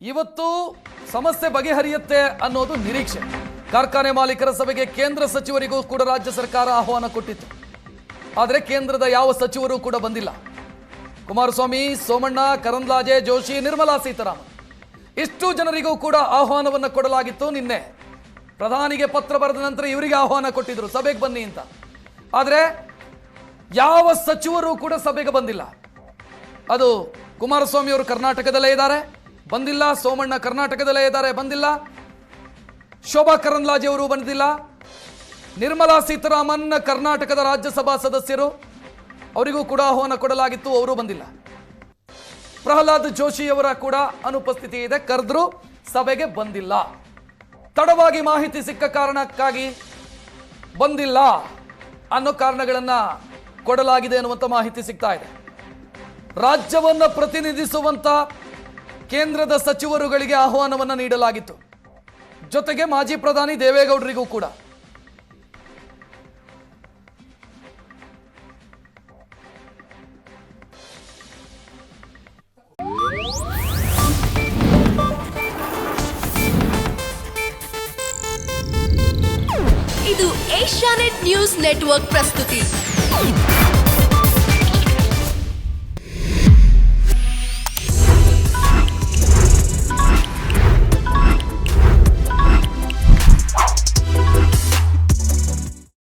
ಇವತ್ತು ಸಮಸ್ಯೆ ಬಗೆಹರಿಯುತ್ತೆ ಅನ್ನೋದು ನಿರೀಕ್ಷೆ. ಕಾರ್ಖಾನೆ ಮಾಲೀಕರ ಸಭೆಗೆ ಕೇಂದ್ರ ಸಚಿವರಿಗೂ ಕೂಡ ರಾಜ್ಯ ಸರ್ಕಾರ ಆಹ್ವಾನ ಕೊಟ್ಟಿತ್ತು. ಆದರೆ ಕೇಂದ್ರದ ಯಾವ ಸಚಿವರು ಕೂಡ ಬಂದಿಲ್ಲ. ಕುಮಾರಸ್ವಾಮಿ, ಸೋಮಣ್ಣ, ಕರಂದ್ಲಾಜೆ, ಜೋಶಿ, ನಿರ್ಮಲಾ ಸೀತಾರಾಮನ್. ಇಷ್ಟು ಜನರಿಗೂ ಕೂಡ ಆಹ್ವಾನವನ್ನು ಕೊಡಲಾಗಿತ್ತು ನಿನ್ನೆ. ಪ್ರಧಾನಿಗೆ ಪತ್ರ ಬರೆದ ನಂತರ ಇವರಿಗೆ ಆಹ್ವಾನ ಕೊಟ್ಟಿದ್ರು, ಸಭೆಗೆ ಬನ್ನಿ ಅಂತ. ಆದರೆ ಯಾವ ಸಚಿವರು ಕೂಡ ಸಭೆಗೆ ಬಂದಿಲ್ಲ. ಅದು ಕುಮಾರಸ್ವಾಮಿ ಅವರು ಕರ್ನಾಟಕದಲ್ಲೇ ಇದ್ದಾರೆ. ಬಂದಿಲ್ಲ, ಸೋಮಣ್ಣ ಕರ್ನಾಟಕದಲ್ಲೇ ಇದ್ದಾರೆ, ಬಂದಿಲ್ಲ. ಶೋಭಾ ಕರಂದ್ಲಾಜೆ ಅವರು ಬಂದಿಲ್ಲ. ನಿರ್ಮಲಾ ಸೀತಾರಾಮನ್ ಕರ್ನಾಟಕದ ರಾಜ್ಯಸಭಾ ಸದಸ್ಯರು, ಅವರಿಗೂ ಕೂಡ ಆಹ್ವಾನ ಕೊಡಲಾಗಿತ್ತು, ಅವರು ಬಂದಿಲ್ಲ. ಪ್ರಹ್ಲಾದ್ ಜೋಶಿ ಅವರ ಕೂಡ ಅನುಪಸ್ಥಿತಿ ಇದೆ, ಕರೆದ್ರು ಸಭೆಗೆ ಬಂದಿಲ್ಲ. ತಡವಾಗಿ ಮಾಹಿತಿ ಸಿಕ್ಕ ಕಾರಣಕ್ಕಾಗಿ ಬಂದಿಲ್ಲ ಅನ್ನೋ ಕಾರಣಗಳನ್ನು ಕೊಡಲಾಗಿದೆ ಅನ್ನುವಂಥ ಮಾಹಿತಿ ಸಿಗ್ತಾ ಇದೆ. ರಾಜ್ಯವನ್ನು ಪ್ರತಿನಿಧಿಸುವಂತ ಕೇಂದ್ರದ ಸಚಿವರುಗಳಿಗೆ ಆಹ್ವಾನವನ್ನು ನೀಡಲಾಗಿತ್ತು. ಜೊತೆಗೆ ಮಾಜಿ ಪ್ರಧಾನಿ ದೇವೇಗೌಡರಿಗೂ ಕೂಡ. ಇದು ಏಷ್ಯಾನೆಟ್ ನ್ಯೂಸ್ ನೆಟ್ವರ್ಕ್ ಪ್ರಸ್ತುತಿ.